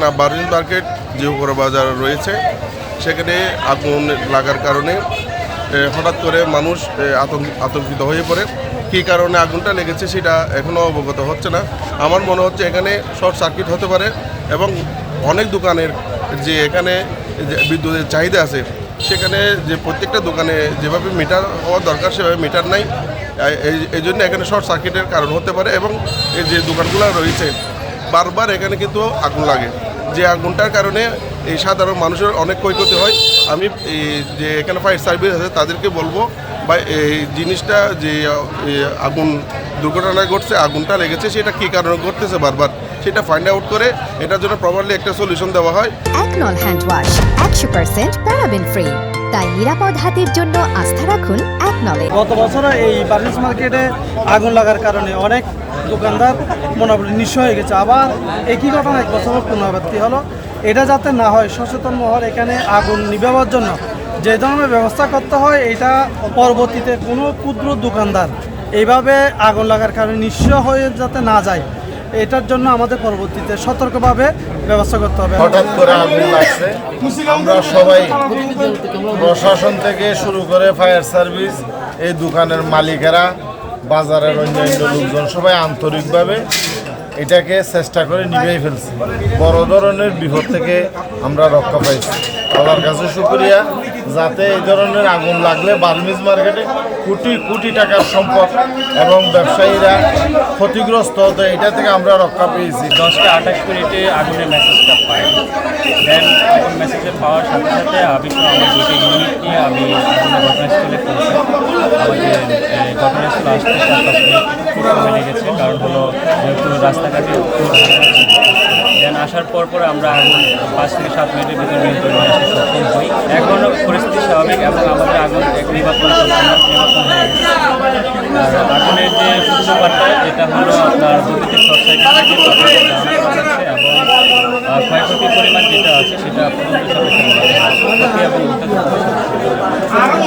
না Burmese market যে উপর বাজার রয়েছে, সেখানে আগুন লাগার কারণে হঠাৎ করে মানুষ আতঙ্ক- আতঙ্কিত হয়ে পড়ে। কী কারণে আগুনটা লেগেছে সেটা এখনও অবগত হচ্ছে না। আমার মনে হচ্ছে এখানে শর্ট সার্কিট হতে পারে এবং অনেক দোকানের যে এখানে বিদ্যুতের চাহিদা আছে, সেখানে যে প্রত্যেকটা দোকানে যেভাবে মিটার হওয়া দরকার, সেভাবে মিটার নাই। এই- জন্য এখানে শর্ট সার্কিটের কারণ হতে পারে এবং যে দোকানগুলো রয়েছে, বারবার এখানে কিন্তু আগুন লাগে। যে আগুনটার কারণে এই সাধারণ মানুষের অনেক ক্ষয়ক্ষতি হয়। আমি যে এখানে ফায়ার সার্ভিস আছে, তাদেরকে বলব বা এই জিনিসটা যে আগুন দুর্ঘটনা ঘটছে, আগুনটা লেগেছে, সেটা কী কারণে ঘটতেছে বারবার, সেটা ফাইন্ড আউট করে এটার জন্য প্রপারলি একটা সলিউশন দেওয়া হয়। হ্যান্ড ওয়াশ একশো পার্সেন্ট প্যারাবেন ফ্রি তাই নিরাপদ হাতের জন্য আস্থা রাখুন একনলে গত বছর এই বার্মিজ মার্কেটে আগুন লাগার কারণে অনেক দোকানদার মোটামুটি নিঃস্ব হয়ে গেছে। আবার একই ঘটনা এক বছর পুনরাবৃত্তি হলো। এটা যাতে না হয়, সচেতন মহল এখানে আগুন নিভাবার জন্য যে ধরনের ব্যবস্থা করতে হয়, এটা পরবর্তীতে কোনো ক্ষুদ্র দোকানদার এইভাবে আগুন লাগার কারণে নিঃস্ব হয়ে যাতে না যায় এটার জন্য আমাদের পরবর্তীতে সতর্কভাবে ব্যবস্থা করতে হবে। হঠাৎ করে আগুন লাগছে। আমরা সবাই প্রশাসন থেকে শুরু করে ফায়ার সার্ভিস, এই দোকানের মালিকেরা, বাজারের অন্যান্য লোকজন সবাই আন্তরিকভাবে এটাকে চেষ্টা করে নিভেই ফেলছি। বড় ধরনের বিপদ থেকে আমরা রক্ষা পাইছি। আল্লাহর কাছে শুক্রিয়া। যাতে এই ধরনের আগুন লাগলে বার্মিজ মার্কেটে কোটি কোটি টাকার সম্পদ এবং ব্যবসায়ীরা ক্ষতিগ্রস্ত হতো এটা থেকে আমরা রক্ষা পেয়েছি। দশটা আঠাশ মিনিটে আগুনের মেসেজটা পাই দেন আগুন মেসেজে পাওয়ার সাথে সাথে আমি আমার দুটো ইউনিট নিয়ে আমি ঘটনাস্থলে পৌঁছাই। এই ঘটনাস্থলে আসতে লেগেছে কারণ হলো যেহেতু রাস্তাঘাটে দেন আসার পর পর আমরা আগুন পাঁচ থেকে সাত মিনিটের ভিতরে নিয়ন্ত্রণে আসতে সক্ষম হই। এখনও পরিস্থিতি স্বাভাবিক এবং আমাদের আগুন নির্বাচন নির্বাচন আর আগুনের যে সূত্রপাতটা যেটা হলো আপনার জানা যাচ্ছে এবং ক্ষয়ক্ষতির পরিমাণ যেটা আছে, সেটা এবং